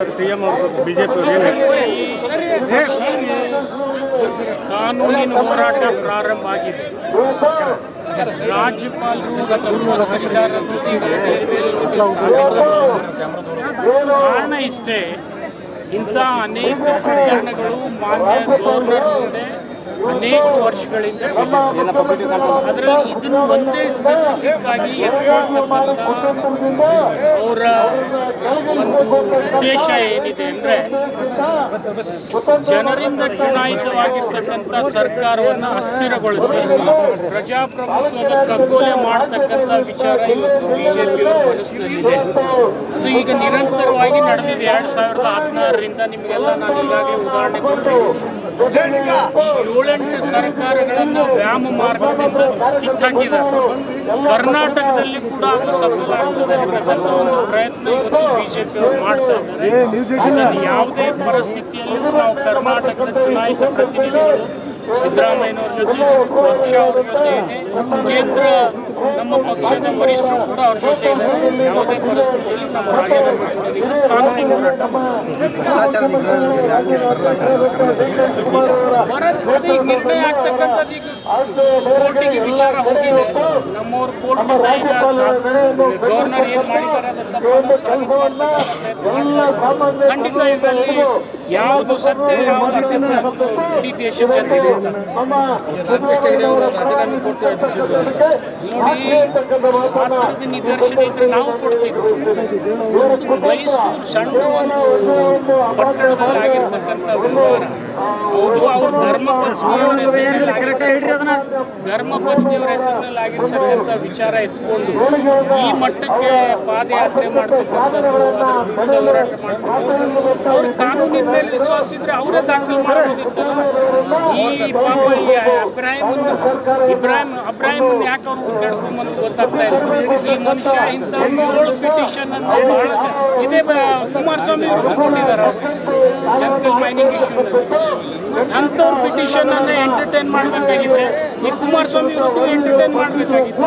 C M ಅವರು ಏನು? ಕಾನೂನಿನ ಹೋರಾಟ ಪ್ರಾರಂಭ ಆಗಿದೆ. ರಾಜ್ಯಪಾಲರು ಕಾರಣ ಇಷ್ಟೇ ಇಂಥ ಅನೇಕ ಪ್ರಕರಣಗಳು ಮಾನ್ಯ ಗವರ್ನರ್ ಮುಂದೆ ಅನೇಕ ವರ್ಷಗಳಿಂದ. ಅದರಲ್ಲಿ ಇದನ್ನು ಒಂದೇ ಸ್ಪೆಸಿಫಿಕ್ ಆಗಿ ಅವರ ಉದ್ದೇಶ ಏನಿದೆ ಅಂದರೆ ಜನರಿಂದ ಚುನಾಯಿತವಾಗಿರ್ತಕ್ಕಂಥ ಸರ್ಕಾರವನ್ನು ಅಸ್ಥಿರಗೊಳಿಸಿ, ಪ್ರಜಾಪ್ರಭುತ್ವದ ಕಗ್ಗೊಲೆ ಮಾಡತಕ್ಕಂಥ ವಿಚಾರ ಇವತ್ತು ಬಿಜೆಪಿಯವರ ಮನಸ್ಸಿನಲ್ಲಿದೆ. ಅದು ಈಗ ನಿರಂತರವಾಗಿ ನಡೆದಿದೆ. ಎರಡು ಸಾವಿರದ ಹದಿನಾರರಿಂದ ನಿಮಗೆಲ್ಲ ನಾನು ಈಗಾಗಲೇ ಉದಾಹರಣೆ ಕೊಟ್ಟಿದ್ದೀನಿ. ಏಳೆಂಟು ಸರ್ಕಾರಗಳನ್ನು ವ್ಯಾಮ ಮಾರ್ಗದಿಂದ ಕಿತ್ತಾಕಿದ್ದಾರೆ. ಕರ್ನಾಟಕದಲ್ಲಿ ಕೂಡ ಅದು ಸಫಲ ಆಗ್ತದೆ ಒಂದು ಪ್ರಯತ್ನ ಇವತ್ತು ಬಿಜೆಪಿ ಅವರು ಮಾಡ್ತಾ ಇದ್ದಾರೆ. ಯಾವುದೇ ಪರಿಸ್ಥಿತಿಯಲ್ಲಿ ನಾವು ಕರ್ನಾಟಕದ ಚುನಾಯಿತ ಪ್ರತಿನಿಧಿಗಳು ಸಿದ್ದರಾಮಯ್ಯನವ್ರ ಜೊತೆ ಪಕ್ಷ ಅವ್ರ ಜೊತೆ ಕೇಂದ್ರ ನಮ್ಮ ಪಕ್ಷದ ವರಿಷ್ಠರು ಕೂಡ ಅವ್ರ ಜೊತೆ ಇದ್ದಾರೆ. ಯಾವುದೇ ಪರಿಸ್ಥಿತಿಯಲ್ಲಿ ನಾವು ಕಾನೂನಿನ ಹೋರಾಟ ಈಗ ನಿರ್ಣಯ ಆಗ್ತಕ್ಕಂಥದ್ದು ಈಗ ಕೋರ್ಟಿಗೆ ವಿಚಾರ ಹೋಗಿದೆ. ನಮ್ಮವ್ರು ಕೋರ್ಟ್ ಈಗ ಗವರ್ನರ್ ಏನು ಮಾಡಿದ್ದಾರೆ ತಪ್ಪನ್ನು ಸಾಬೀತು ಮಾಡ್ತಾರೆ. ಖಂಡಿತ ಇದರಲ್ಲಿ ಯಾವುದು ಸತ್ಯ ಯಾವುದು ಸತ್ಯ ಇಡೀ ದೇಶದ ಜನರಿಗೆ ನೋಡಿ ಆ ಥರದ ನಿದರ್ಶನ ಇದ್ರೆ ನಾವು ಕೊಡ್ತಿದ್ವಿ ಮೈಸೂರು ಸಣ್ಣ ಒಂದು ಪಟ್ಟಣದಲ್ಲಿ ಆಗಿರ್ತಕ್ಕಂಥ ವ್ಯವಹಾರ ಹೌದು ಅವ್ರ ಧರ್ಮ ಪತ್ನಿಯವರ ಹೆಸರಿನಲ್ಲಿ ಆಗಿರ್ತಕ್ಕಂಥ- ಧರ್ಮ ಪತ್ನಿಯವರ ಹೆಸರಿನಲ್ಲಿ ಆಗಿರ್ತಕ್ಕಂಥ ವಿಚಾರ ಎತ್ಕೊಂಡು ಈ ಮಟ್ಟಕ್ಕೆ ಪಾದಯಾತ್ರೆ ಮಾಡ್ತಕ್ಕಂಥದ್ದು ಅವರು ವಿರುದ್ಧ ಹೋರಾಟ ಮಾಡ್ತಕ್ಕಂಥದ್ದು. ಅವ್ರ ಕಾನೂನಿನ ಮೇಲೆ ವಿಶ್ವಾಸ ಇದ್ರೆ ಅವರೇ ದಾಖಲು ಮಾಡೋದಿತ್ತಲ್ಲ. ಈ ಪಾಪ ಈ ಅಬ್ರಾಹಿಮ್ ಇಬ್ರಾಹಿಮ್ ಅಬ್ರಾಹಿಮನ್ ಯಾಕೆ ಅವ್ರು ಹುಡುಕಾಡ್ಕೊಂಬಂದು ಗೊತ್ತಾಗ್ತಾ ಇಲ್ಲ. ಈ ಮನುಷ್ಯ ಇಂಥ ಪಿಟಿಷನ್ ಅನ್ನು ಇದೇ ಕುಮಾರಸ್ವಾಮಿ ವಿರುದ್ಧ ಕೊಟ್ಟಿದ್ದಾರೆ ಜಂಕಲ್ ಮೈನಿಂಗ್ ಇಶ್ಯೂ ಅಂಥವ್ರ ಪಿಟಿಷನ್ ಅನ್ನ ಎಂಟರ್ಟೈನ್ ಮಾಡಬೇಕಾಗಿದ್ರೆ ಈ ಕುಮಾರಸ್ವಾಮಿ ಅವರು ಎಂಟರ್ಟೈನ್ ಮಾಡಬೇಕಾಗಿತ್ತು.